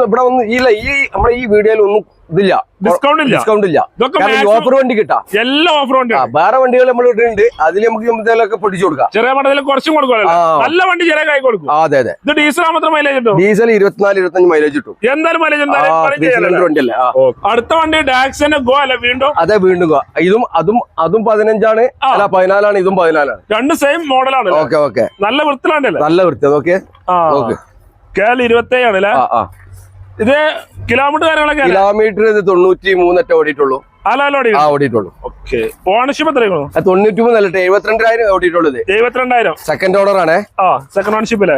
Speaker 1: ഇവിടെ ഒന്നും ഈ ഈ നമ്മുടെ ഈ വീഡിയോയിൽ ഒന്നും ഇതില്ല.
Speaker 2: ഡിസ്കൗണ്ട് ഇല്ല.
Speaker 1: ഡിസ്കൗണ്ട് ഇല്ല. ഓഫർ വണ്ടി കിട്ടാം.
Speaker 2: എല്ലാ ഓഫർ
Speaker 1: വണ്ടി വേറെ വണ്ടികൾ നമ്മൾ ഇടുന്നുണ്ട്. അതിൽ നമുക്ക് എന്തെങ്കിലുമൊക്കെ പൊട്ടിച്ചു കൊടുക്കാം.
Speaker 2: ചെറിയ മട്ടത്തിൽ കുറച്ചും കൊടുക്കുമല്ലോ. നല്ല വണ്ടി ചെറിയ കൈ കൊടുക്കും.
Speaker 1: അതെ അതെ.
Speaker 2: ഇത് ഡീസൽ മാത്രം മൈലേജ് കിട്ടും?
Speaker 1: ഡീസൽ ഇരുപത്തിനാല് ഇരുപത്തഞ്ച് മൈലേജ് കിട്ടും.
Speaker 2: എന്തായാലും മൈലേജ്
Speaker 1: വണ്ടിയല്ലേ?
Speaker 2: അടുത്ത വണ്ടി ഡാക്സിന്റെ ഗോ അല്ല വീണ്ടും?
Speaker 1: അതെ വീണ്ടും ഗോ. ഇതും അതും അതും പതിനഞ്ചാണ്. അല്ല പതിനാലാണ് ഇതും പതിനാലാണ്.
Speaker 2: രണ്ട് സെയിം മോഡലാണ്
Speaker 1: ഓക്കെ ഓക്കെ.
Speaker 2: നല്ല വൃത്തിലാണ്ടല്ലേ
Speaker 1: നല്ല വൃത്തി ഓക്കെ? ഓക്കെ.
Speaker 2: കേരള ഇരുപത്തേഴാണ്
Speaker 1: ആ.
Speaker 2: ഇത് കിലോമീറ്റർ കാര്യങ്ങളൊക്കെ
Speaker 1: കിലോമീറ്റർ ഇത് തൊണ്ണൂറ്റി മൂന്നറ്റ ഓടിയിട്ടുള്ളൂ. ആ ഓടിയിട്ടുള്ളൂ.
Speaker 2: ഓക്കെ. ഓണർഷിപ്പ് എത്രയാണോ
Speaker 1: ആ, തൊണ്ണൂറ്റി മൂന്നല്ല എഴുപത്തിരണ്ടായിരം ഓടിയിട്ടുള്ളൂ
Speaker 2: എഴുപത്തിരണ്ടായിരം.
Speaker 1: സെക്കൻഡ് ഓണർ ആണേ.
Speaker 2: ആ സെക്കൻഡ്
Speaker 1: ഓണർഷിപ്പിലെ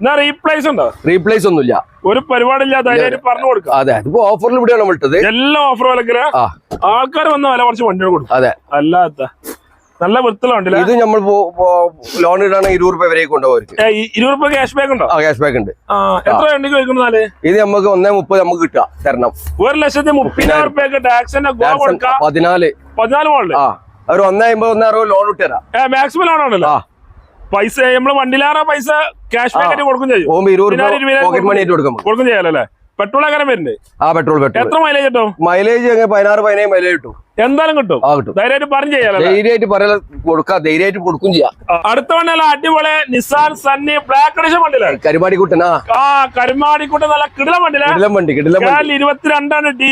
Speaker 2: എന്നാ റീപ്ലേസ് ഉണ്ടോ?
Speaker 1: റീപ്ലേസ് ഒന്നുമില്ല.
Speaker 2: ഒരു പരിപാടിയില്ല ധൈര്യം പറഞ്ഞു കൊടുക്കാം.
Speaker 1: അതെ ഇപ്പൊ ഓഫറിൽ ഇവിടെയാണ് വിട്ടത്
Speaker 2: എല്ലാ ഓഫറും
Speaker 1: വിലക്കിൽ
Speaker 2: ആൾക്കാർ വന്ന വില കുറച്ച് വണ്ടികൾ കൊടുക്കും.
Speaker 1: അതെ.
Speaker 2: അല്ലാത്ത. നല്ല വൃത്തിലുണ്ട്
Speaker 1: ഇത് നമ്മൾ ലോൺ ഇടാണെങ്കിൽ ഇരുപത് രൂപ വരെ കൊണ്ടുപോകും
Speaker 2: ഇരുപത് രൂപ ക്യാഷ് ബാക്ക് ഉണ്ടോ?
Speaker 1: ക്യാഷ് ബാക്ക് ഉണ്ട്.
Speaker 2: എത്ര വണ്ടിക്ക് വയ്ക്കുന്നതാൽ
Speaker 1: ഇത് നമുക്ക് ഒന്നേ മുപ്പത് നമുക്ക് കിട്ടുക തരണം.
Speaker 2: ഒരു ലക്ഷത്തി മുപ്പതിനായിരം റുപ്യക്ക് ടാക്സിന്റെ
Speaker 1: പതിനാല്.
Speaker 2: പതിനാല്
Speaker 1: മോളിൽ ഒരു ഒന്നേ അമ്പത് ഒന്നേ അറുപത് ലോൺ ഇട്ടുതരാം
Speaker 2: മാക്സിമം ലോൺ
Speaker 1: ആണല്ലോ?
Speaker 2: പൈസ നമ്മൾ വണ്ടിയിലാറ പൈസ ക്യാഷ് ബാക്ക് കൊടുക്കും ചെയ്യും?
Speaker 1: ഇരുപത് രൂപ കൊടുക്കും നമുക്ക്.
Speaker 2: പെട്രോൾ അങ്ങനെ വരുന്നുണ്ട്
Speaker 1: ആ പെട്രോൾ പെട്രോൾ.
Speaker 2: എത്ര മൈലേജ് കിട്ടും?
Speaker 1: മൈലേജ് അങ്ങനെ പതിനാറ് പതിനേഴ് മൈലേജ് കിട്ടും.
Speaker 2: എന്തായാലും കിട്ടും.
Speaker 1: ആ കിട്ടും.
Speaker 2: ധൈര്യമായിട്ട് പറഞ്ഞു ചെയ്യാലോ
Speaker 1: ധൈര്യമായിട്ട് പറയാൻ കൊടുക്കാം. ധൈര്യമായിട്ട് കൊടുക്കും ചെയ്യാം.
Speaker 2: അടുത്ത വണ്ടിയല്ല അടിപൊളി നിസാൻ സണ്ണി ബ്ലാക്ക് എഡിഷൻ വണ്ടിയില്ലേ?
Speaker 1: കരിമാടി കുട്ടനാ
Speaker 2: ആ കരുമാടിക്കുട്ടൻ നല്ല കിടില വണ്ടിയില്ലേ?
Speaker 1: കിടിലം വണ്ടി കിടിലം വണ്ടി.
Speaker 2: ഇരുപത്തിരണ്ടാണ് ഡി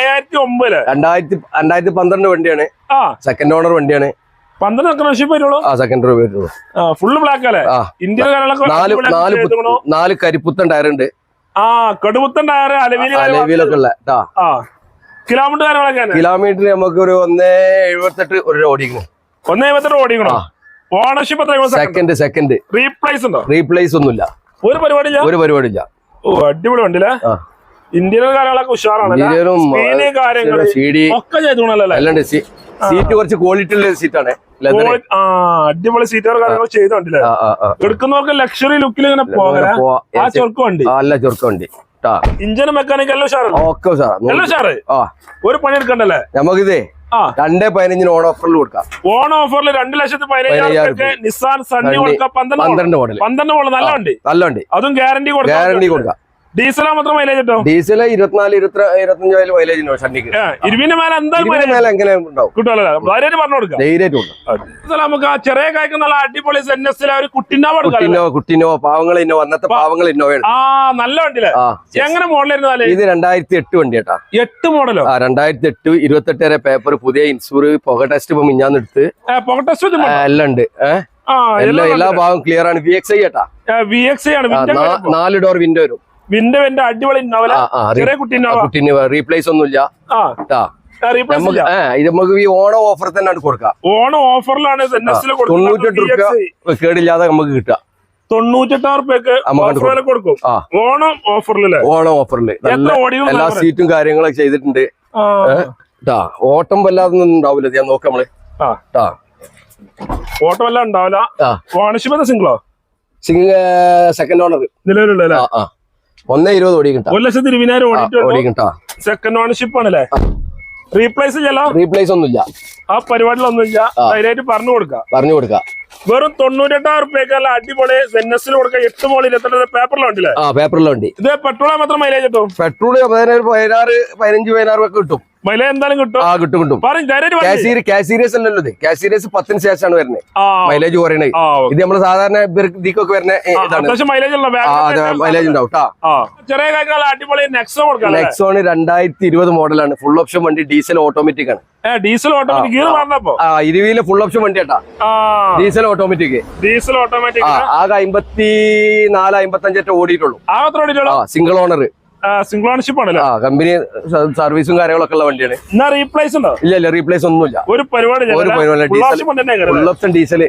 Speaker 2: ഏഴായിരത്തി ഒമ്പതിൽ
Speaker 1: രണ്ടായിരത്തി രണ്ടായിരത്തി പന്ത്രണ്ട് വണ്ടിയാണ്.
Speaker 2: ആ.
Speaker 1: സെക്കൻഡ് ഓണർ വണ്ടിയാണ്.
Speaker 2: പന്ത്രണ്ട് സ്കോളർഷിപ്പ് വരുള്ളൂ?
Speaker 1: ആ സെക്കൻഡ് രൂപ വരുള്ളൂ.
Speaker 2: ഫുള്ള് ബ്ലാക്ക് അല്ലേ? ഇന്ത്യ
Speaker 1: നാല് കരിപ്പുത്തൻ ടയർ ഉണ്ട്.
Speaker 2: ആ കടുമുത്തൻ ടയർ
Speaker 1: അലവിയിലൊക്കെ ഉള്ള
Speaker 2: കിലോമീറ്റർ കാര്യങ്ങളൊക്കെ
Speaker 1: കിലോമീറ്റർ നമുക്ക് ഒരു ഒന്നേ എഴുപത്തെട്ട് ഒരു ഓടിക്കണം
Speaker 2: ഒന്ന് എഴുപത്തെട്ട് ഓടിക്കണോ? ഓണർഷിപ്പ് എത്ര
Speaker 1: സെക്കൻഡ് സെക്കൻഡ്
Speaker 2: റീപ്ലേസ് ഉണ്ടോ?
Speaker 1: റീപ്ലേസ് ഒന്നുമില്ല.
Speaker 2: ഒരു പരിപാടി
Speaker 1: ഒരു പരിപാടിയില്ല.
Speaker 2: ഓ അടിപൊളി വണ്ടിയില്ലേ? ഇന്ത്യയിലെ കാര്യങ്ങളൊക്കെ ഉഷാറാണ് കാര്യങ്ങൾ ഒക്കെ ചെയ്തോണല്ലേ
Speaker 1: സീറ്റ് കുറച്ച് ക്വാളിറ്റി ഉള്ള സീറ്റാണ്
Speaker 2: അടിപൊളി സീറ്റർ കാര്യങ്ങൾ ചെയ്തോണ്ടില്ലേ? എടുക്കുന്നവർക്ക് ലക്ഷറി ലുക്കിൽ ഇങ്ങനെ
Speaker 1: പോവാ.
Speaker 2: ആ ചൊർക്ക് വണ്ടി.
Speaker 1: വണ്ടി.
Speaker 2: ഇഞ്ചിന് മെക്കാനിക് എല്ലാം ഉഷാറല്ലേ
Speaker 1: ഓക്കെ
Speaker 2: എല്ലാം ഉഷാറ്?
Speaker 1: ആ.
Speaker 2: ഒരു പണി എടുക്കണ്ടല്ലേ?
Speaker 1: നമുക്കിതേ
Speaker 2: ഇതേ
Speaker 1: രണ്ടേ പതിനഞ്ചിന് ഓൺ ഓഫറിൽ കൊടുക്കാം.
Speaker 2: ഓൺ ഓഫറിൽ രണ്ട് ലക്ഷത്തി രൂപയ്ക്ക് നിസാൻ സണ്ണി കൊടുക്കാം. പന്ത്രണ്ട് മോഡൽ.
Speaker 1: പന്ത്രണ്ട് മോഡൽ
Speaker 2: നല്ല വണ്ടി.
Speaker 1: നല്ല വണ്ടി.
Speaker 2: അതും ഗ്യാരണ്ടി കൊടുക്കാം.
Speaker 1: ഗ്യാരണ്ടി
Speaker 2: കൊടുക്കാം. ഡീസലാ മാത്രം മൈലേജ് കിട്ടും?
Speaker 1: ഡീസൽ ഇരുപത്തിനാല് ഇരുപത്തി ഇരുപത്തഞ്ച് മൈലേജ്
Speaker 2: ഇരുവിന്റെ മേലെ എന്തായാലും
Speaker 1: ഇതിന്
Speaker 2: മൈലേജ്
Speaker 1: മേലെ എങ്ങനെ ഉണ്ടാവും?
Speaker 2: കിട്ടുമല്ലോ ധൈര്യമായിട്ട് പറഞ്ഞു കൊടുക്കാം.
Speaker 1: ധൈര്യമായിട്ട്
Speaker 2: നമുക്ക് ആ ചെറിയ കായ്ക്ക് നല്ല അടിപൊളി എൻ എസ് ഒരു കുട്ടിനാ കൊടുക്കാം
Speaker 1: കുട്ടിനോ കുട്ടിനോ പാവങ്ങൾ ഇന്നോ അന്നത്തെ പാവങ്ങൾ ഇന്നോവയാണ്
Speaker 2: ആ നല്ല വണ്ടിയില്ലേ? എങ്ങനെ മോഡലായിരുന്നു
Speaker 1: ഇത് രണ്ടായിരത്തി എട്ട് വണ്ടി കേട്ടാ.
Speaker 2: എട്ട് മോഡലോ
Speaker 1: ആ രണ്ടായിരത്തി എട്ട് ഇരുപത്തെട്ട് വരെ പേപ്പർ പുതിയ ഇൻഷൂർ പുക ടെസ്റ്റ് ഇപ്പൊ മിഞ്ഞാന്ന് എടുത്ത്.
Speaker 2: പോക്കറ്റ് ടെസ്റ്റ്
Speaker 1: എല്ലാം ഉണ്ട്. ഏഹ് എല്ലാ എല്ലാ ഭാഗവും ക്ലിയർ ആണ്. വി എക്സ് ഐ കേട്ടാ.
Speaker 2: വി എക്സ്
Speaker 1: ഐ ആണ്. നാല് ഡോർ വിൻഡോ വരും.
Speaker 2: വിൻഡോ വെന്റെ അടിപൊളി
Speaker 1: re-
Speaker 2: ചെറിയ കുട്ടി
Speaker 1: റീപ്ലേസ് ഒന്നുമില്ല. ഇത് നമുക്ക് ഈ ഓണം ഓഫർ തന്നെ കൊടുക്കാം
Speaker 2: ഓണം ഓഫറിലാണ്
Speaker 1: തൊണ്ണൂറ്റെട്ട് റുപ്യ കേടില്ലാതെ നമുക്ക് കിട്ടുക.
Speaker 2: തൊണ്ണൂറ്റെട്ടായിരം റുപ്യക്ക് വില കൊടുക്കും. ഓണം ഓഫറിലല്ലേ
Speaker 1: ഓണം ഓഫറിൽ എല്ലാ സീറ്റും കാര്യങ്ങളൊക്കെ ചെയ്തിട്ടുണ്ട്. ഓട്ടം വല്ലാതെ ഉണ്ടാവില്ല. ഞാൻ നോക്കാം നമ്മൾ.
Speaker 2: ഓട്ടം വല്ലാതെ ഉണ്ടാവില്ല. ഓണർഷിപ്പ് സിംഗിളോ
Speaker 1: സിംഗ് സെക്കൻഡ് ഓണർ
Speaker 2: നിലവിലുള്ള
Speaker 1: ഒന്നേ ഇരുപത് ഓടിക്കട്ടാ
Speaker 2: ഒരു ലക്ഷത്തി ഇരുപതിനായിരം
Speaker 1: ഓടിക്കട്ടാ
Speaker 2: സെക്കൻഡ് ഓണർഷിപ്പ് ആണല്ലേ? റീപ്ലേസ് ചെയ്യാം
Speaker 1: റീപ്ലേസ് ഒന്നുമില്ല.
Speaker 2: ആ പരിപാടിയിലൊന്നുമില്ല. ധൈര്യമായിട്ട് പറഞ്ഞു കൊടുക്ക
Speaker 1: പറഞ്ഞു കൊടുക്ക
Speaker 2: വെറും തൊണ്ണൂറ്റെട്ടായിരം റുപ്യക്കല്ല അടിപൊളി സെന്നസിൽ കൊടുക്ക എട്ട് മോളിൽ ഇരുപത്തെട്ട് പേപ്പറിലുണ്ടല്ലേ
Speaker 1: ആ പേപ്പറിലെ വണ്ടി
Speaker 2: ഇത് പെട്രോൾ മാത്രം മൈലേജ് കിട്ടും?
Speaker 1: പെട്രോൾ പതിനാറ് പതിനാറ് പതിനഞ്ച് പതിനാറ് ഒക്കെ കിട്ടും.
Speaker 2: മൈലേജ് എന്തായാലും കിട്ടും.
Speaker 1: ആ കിട്ടും കിട്ടും. കാസീരി കാസീരിയസ് അല്ലല്ലോ ഇത്. കാസീരിയസ് പത്തിന് ശേഷമാണ് വരുന്നത് മൈലേജ്
Speaker 2: കുറയണേ.
Speaker 1: ഇത് നമ്മൾ സാധാരണ ഇതിക്കൊക്കെ വരുന്ന
Speaker 2: മൈലേജ്
Speaker 1: ഉണ്ടാവും നെക്സോൺ രണ്ടായിരത്തി ഇരുപത് മോഡലാണ്. ഫുൾ ഓപ്ഷൻ വണ്ടി ഡീസൽ ഓട്ടോമാറ്റിക് ആണ്.
Speaker 2: ഡീസൽ ഓട്ടോമാറ്റിക്
Speaker 1: ഇരുവിയിലെ ഫുൾ ഓപ്ഷൻ വണ്ടി കേട്ടാ ഡീസൽ ഓട്ടോമാറ്റിക്
Speaker 2: ഡീസൽ ഓട്ടോമാറ്റിക്
Speaker 1: ആകെ അമ്പത്തി നാല് അമ്പത്തി അഞ്ചറ്റ ഓടിയിട്ടുള്ളൂ? സിംഗിൾ ഓണർ
Speaker 2: സിംഗിൾ ഓണർഷിപ്പ് ആണല്ലേ?
Speaker 1: ആ കമ്പനി സർവീസും കാര്യങ്ങളൊക്കെ ഉള്ള വണ്ടിയാണ്.
Speaker 2: എന്നാ റീപ്ലേസ് ഉണ്ടോ?
Speaker 1: ഇല്ല ഇല്ല റീപ്ലേസ് ഒന്നുമില്ല.
Speaker 2: ഒരു പരിപാടി
Speaker 1: ഒരു പരിപാടി ഡീസൽ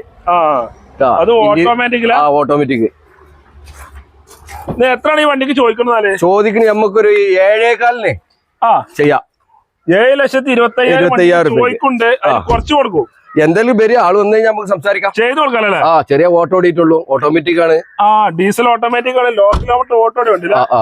Speaker 2: അത് ഓട്ടോമാറ്റിക്കലാ
Speaker 1: ആ ഓട്ടോമാറ്റിക്
Speaker 2: എത്രയാണ് ഈ വണ്ടിക്ക് ചോദിക്കുന്നത്
Speaker 1: ചോദിക്കണേ നമുക്കൊരു ഏഴേകാലിന്
Speaker 2: ആ.
Speaker 1: ചെയ്യാം.
Speaker 2: ഏഴ് ലക്ഷത്തി ഇരുപത്തി. ചോദിക്കുന്നുണ്ട്. അതിന് കുറച്ച് കൊടുക്കും.
Speaker 1: എന്തെങ്കിലും വരും ആൾ വന്നു കഴിഞ്ഞാൽ നമുക്ക് സംസാരിക്കാം.
Speaker 2: ചെയ്ത് കൊടുക്കാനല്ലേ
Speaker 1: ആ ചെറിയ ഓട്ടോ ഓടിയിട്ടുള്ളൂ. ഓട്ടോമാറ്റിക് ആണ്.
Speaker 2: ആ ഡീസൽ ഓട്ടോമാറ്റിക് ആണ്. ലോ കിലോമീറ്റർ ഓട്ടോ ഉണ്ട്
Speaker 1: ആ.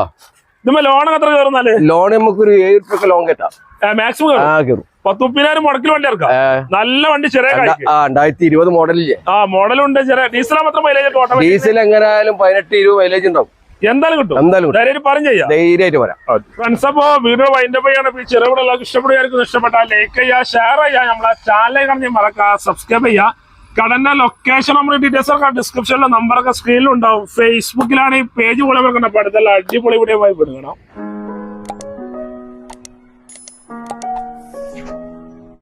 Speaker 2: ലോൺ എത്ര കയറുന്നാൽ?
Speaker 1: ലോൺ നമുക്കൊരു ഏഴ് റുപ്യൊക്കെ ലോൺ കെട്ടാം
Speaker 2: മാക്സിമം
Speaker 1: കയറും?
Speaker 2: പത്ത് മുപ്പതിനായിരം മുടക്കിൽ വണ്ടി ഇറക്കാം. നല്ല വണ്ടി ചെറിയ
Speaker 1: രണ്ടായിരത്തി ഇരുപത് മോഡലില്ലേ?
Speaker 2: ആ മോഡലുണ്ട് ചെറിയ ഡീസൽ മാത്രം മൈലേജ്
Speaker 1: ഡീസൽ എങ്ങനെയായാലും പതിനെട്ട് ഇരുപത് മൈലേജ് ഉണ്ടാവും.
Speaker 2: എന്തായാലും കിട്ടും.
Speaker 1: എന്തായാലും
Speaker 2: പറഞ്ഞു ചെയ്യാം.
Speaker 1: ധൈര്യമായിട്ട് വരാം.
Speaker 2: ഫ്രണ്ട്സ് അപ്പോ വീഡിയോ വൈൻഡപ്പ് ചെയ്യാണ്. ഇപ്പൊ ഈ ചെറുവിടെ എല്ലാവർക്കും ഇഷ്ടപ്പെടുകയായിരിക്കും ഇഷ്ടപ്പെട്ടാൽ ലൈക്ക് ചെയ്യുക ഷെയർ ചെയ്യുക. നമ്മളെ ചാനൽ കാണാൻ മറക്കുക സബ്സ്ക്രൈബ് ചെയ്യുക. കടന്റെ ലൊക്കേഷൻ നമ്മൾ ഡീറ്റെയിൽസ് ഒക്കെ ഡിസ്ക്രിപ്ഷനിലെ നമ്പറൊക്കെ സ്ക്രീനിലുണ്ടാവും ഫേസ്ബുക്കിലാണ് ഈ പേജ് പോലെ അപ്പൊ അടുത്തുള്ള അടിപൊളി വീഡിയോ പോയി പെടുകണം